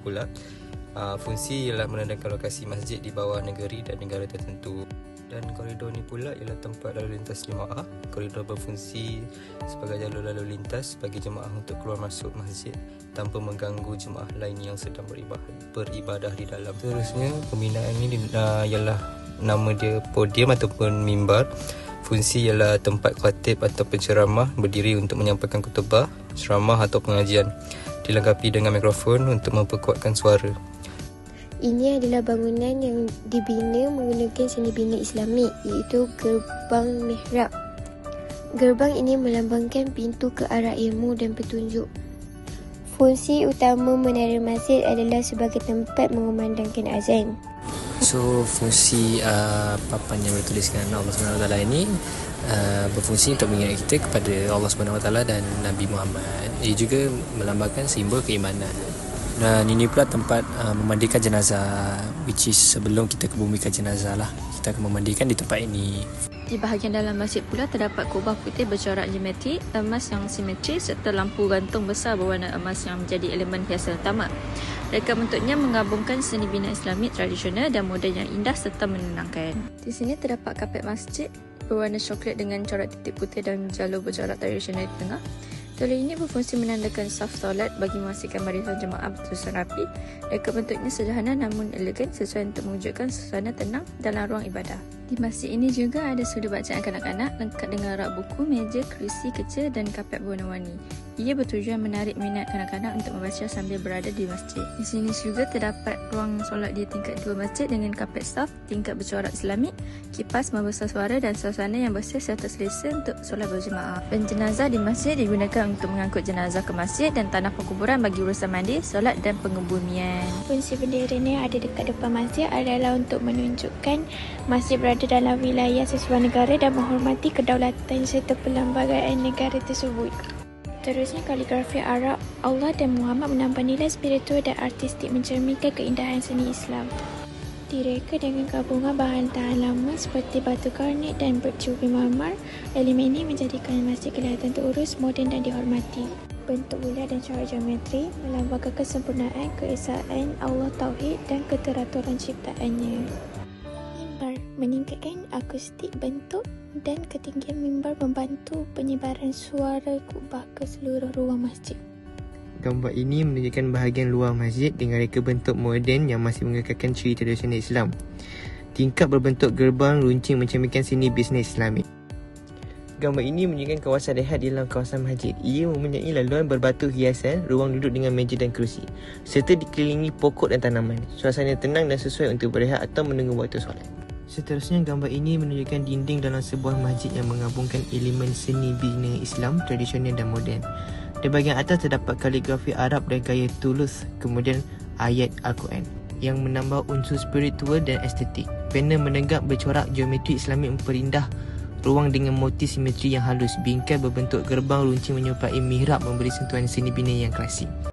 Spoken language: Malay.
pula. Uh, fungsi ialah menandakan lokasi masjid di bawah negeri dan negara tertentu. Dan koridor ni pula ialah tempat lalu lintas jemaah koridor berfungsi sebagai jalur lalu lintas bagi jemaah untuk keluar masuk masjid tanpa mengganggu jemaah lain yang sedang beribadah, di dalam. Seterusnya pembinaan ini uh, ialah nama dia podium ataupun mimbar. Fungsi ialah tempat khatib atau penceramah berdiri untuk menyampaikan kutubah, ceramah atau pengajian dilengkapi dengan mikrofon untuk memperkuatkan suara. Ini adalah bangunan yang dibina menggunakan seni bina Islamik iaitu gerbang mihrab. Gerbang ini melambangkan pintu ke arah ilmu dan petunjuk. Fungsi utama menara masjid adalah sebagai tempat mengumandangkan azan. So fungsi uh, papan yang bertuliskan Allah SWT ini uh, berfungsi untuk mengingat kita kepada Allah SWT dan Nabi Muhammad. Ia juga melambangkan simbol keimanan. Dan ini pula tempat uh, memandikan jenazah which is sebelum kita kebumikan jenazah lah. Kita akan memandikan di tempat ini. Di bahagian dalam masjid pula terdapat kubah putih bercorak geometri, emas yang simetri serta lampu gantung besar berwarna emas yang menjadi elemen hiasan utama. Reka bentuknya menggabungkan seni bina Islamik tradisional dan moden yang indah serta menenangkan. Di sini terdapat kapet masjid berwarna coklat dengan corak titik putih dan jalur bercorak tradisional di tengah. Jalur ini berfungsi menandakan saf solat bagi memastikan barisan jemaah bersusun rapi. Reka bentuknya sederhana namun elegan sesuai untuk mewujudkan suasana tenang dalam ruang ibadah. Di masjid ini juga ada sudut bacaan kanak-kanak lengkap dengan rak buku, meja, kerusi kecil dan kapet berwarna-warni. Ia bertujuan menarik minat kanak-kanak untuk membaca sambil berada di masjid. Di sini juga terdapat ruang solat di tingkat dua masjid dengan kapet staff, tingkat bercorak islamik, kipas membesar suara dan suasana yang bersih serta selesa untuk solat berjemaah. Dan jenazah di masjid digunakan untuk mengangkut jenazah ke masjid dan tanah perkuburan bagi urusan mandi, solat dan pengebumian. Fungsi bendera ni ada dekat depan masjid adalah untuk menunjukkan masjid berada dalam wilayah sesuai negara dan menghormati kedaulatan serta perlembagaan negara tersebut. Terusnya kaligrafi Arab, Allah dan Muhammad menambah nilai spiritual dan artistik mencerminkan keindahan seni Islam. Direka dengan gabungan bahan tahan lama seperti batu karnit dan bercubi marmar, elemen ini menjadikan masjid kelihatan terurus, moden dan dihormati. Bentuk bulat dan corak geometri melambangkan kesempurnaan, keesaan Allah Tauhid dan keteraturan ciptaannya mimbar meningkatkan akustik bentuk dan ketinggian mimbar membantu penyebaran suara kubah ke seluruh ruang masjid. Gambar ini menunjukkan bahagian luar masjid dengan reka bentuk moden yang masih mengekalkan ciri tradisional Islam. Tingkap berbentuk gerbang runcing mencerminkan seni bisnes Islamik. Gambar ini menunjukkan kawasan rehat di dalam kawasan masjid. Ia mempunyai laluan berbatu hiasan, ruang duduk dengan meja dan kerusi. Serta dikelilingi pokok dan tanaman. Suasana tenang dan sesuai untuk berehat atau menunggu waktu solat. Seterusnya, gambar ini menunjukkan dinding dalam sebuah masjid yang menggabungkan elemen seni bina Islam, tradisional dan moden. Di bahagian atas terdapat kaligrafi Arab dan gaya tulus, kemudian ayat Al-Quran yang menambah unsur spiritual dan estetik. Panel menegak bercorak geometri Islamik memperindah ruang dengan motif simetri yang halus. Bingkai berbentuk gerbang runcing menyerupai mihrab memberi sentuhan seni bina yang klasik.